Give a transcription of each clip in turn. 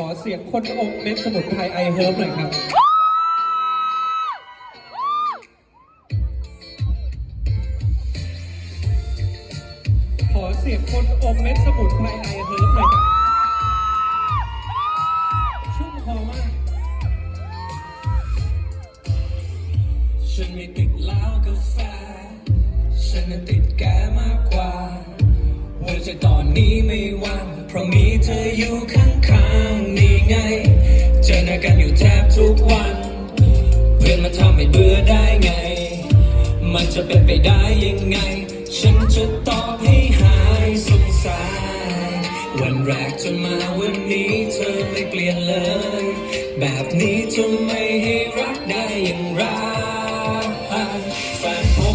ขอเสียงคนอมเม็ดสมุนไพรไอเฮิร์บหน่อยครับ ขอเสียงคนอมเม็ดสมุนไพรไอเฮิร์บหน่อยครับชุ่มคอมาก ฉันไม่ติดเหล้ากาแฟ ฉันนั้นติดแกมากกว่าหัวใจตอนนี้ไม่ว่างเพราะมีเธออยู่ข้างๆนี่ ไง เจอหน้ากันอยู่แทบทุกวัน เพื่อนมาทำให้เบื่อได้ไง มันจะเป็นไปได้ยังไง ฉันจะตอบให้หายสงสัยวันแรกจนมาวันนี้เธอไม่เปลี่ยนเลย แบบนี้จะไม่ให้รักได้อย่างไรแฟน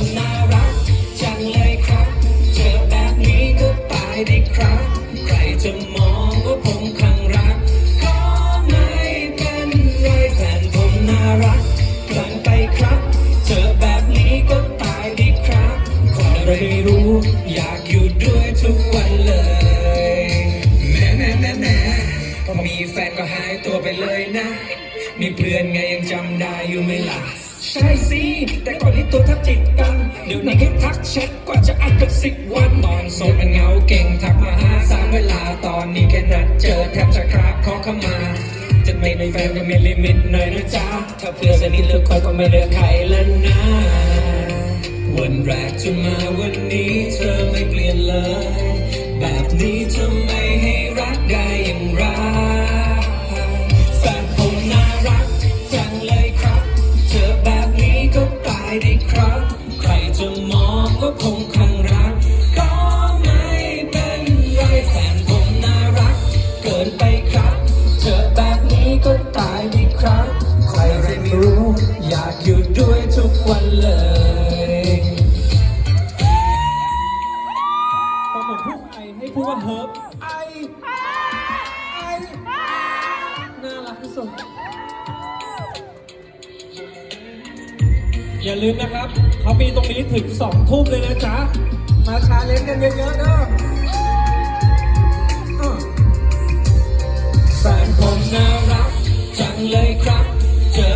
มีเพื่อนไงยังจำได้อยู่ไหมล่ะ ใช่สิ แต่ก่อนนี้ตัวทักจิตกัน เดี๋ยวนี้แค่ทักแชทกว่าจะอัดกันสิบวันตอนโสดมันเงาเก่งทักมาหาสามเวลาตอนนี้แค่นัดเจอแทบจะคราบขอเข้ามา จะไม่มีแฟนก็มีลิมิตหน่อยนะจ๊ะ ถ้าเพื่อนสนิทเลือกคนก็ไม่เลือกใครแล้วนะ วันแรกจนมาวันนี้ ไอให้พูดว่าเฮิร์บไอไอน่ารักที่สุด อย่าลืมนะครับ เขามีตรงนี้ถึงสองทุ่มเลยนะจ๊ะ มาชาเลนจ์กันเยอะๆนะอ้อแฟนผมน่ารักจังเลยครับ เจอ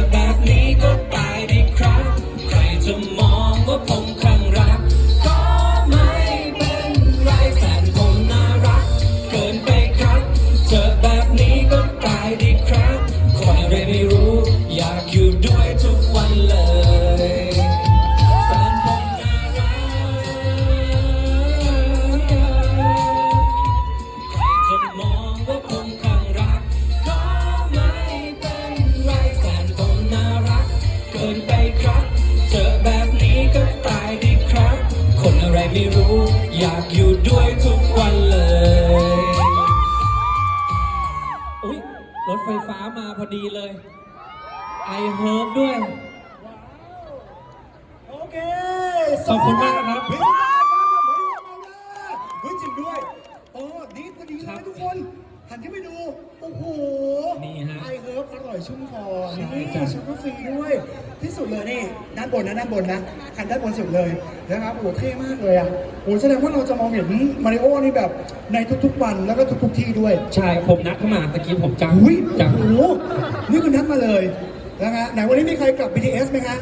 กเกินไปครับ เจอแบบนี้ก็ตายดีครับ คนอะไรไม่รู้ อยากอยู่ด้วยทุกวันเลยอุ๊ยรถไฟฟ้ามาพอดีเลย ไอเฮิร์บด้วย โอเค ขอบคุณมาก โอ้โหนี่ฮะไอเฮิร์บอร่อยชุ่มคอใช่นี่จ้ะช็อกโกฟรีด้วย ที่สุดเลยนี่ด้านบนนะด้านบนนะคันด้านบนสุดเลยนะครับโอ้โหเท่มากเลยอะโอ้แสดงว่าเราจะมองเห็นมาริโอนี่แบบในทุกๆวันแล้วก็ทุกๆที่ด้วย ใช่ผมนัดเข้ามาตะกี้ผมจอุ้ยำจโอ้โหนี่คุณนัดมาเลยนะฮะไหนวันนี้มีใครกลับ BTS ไหมฮะ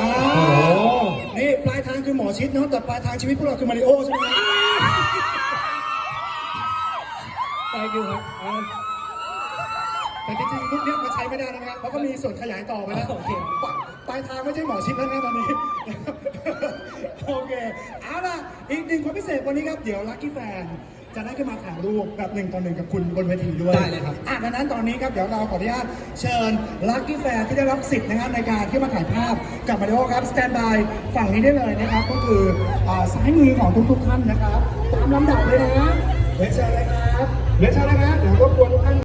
อ่าำโอ้โหนี่ปลายทางคือหมอชิดเนาะแต่ปลายทางชีวิตพวกเราคือมาริโอใช่ไหม thank you ครับอ่าแต่ ไม่ได้นะครับเพราะก็มีส่วนขยายต่อไปแล้วโอเคปลายปลายทางไม่ใช่หมอชิดแล้วนะตอนนี้ โอเคเอาล่ะอีกหนึ่งความพิเศษวันนี้ครับ เดี๋ยวลัคกี้แฟนจะได้ขึ้นมาถ่ายรูปแบบหนึ่งต่อหนึ่งกับคุณบนเวทีด้วยได้เลยครับ อะดังนั้นตอนนี้ครับเดี๋ยวเราขออนุญาตเชิญลัคกี้แฟนที่ได้รับสิทธิ์นะครับในการที่มาถ่ายภาพกับมาริโอครับสแตนบายฝั่งนี้ได้เลยนะครับ ก็คืออ่าซ้ายมือของทุกๆท่านนะครับ ตามลำดับเลยนะเรียนเชิญเลยครับเรียนเชิญเลยนะเดี๋ยวรบกวนทุกท่าน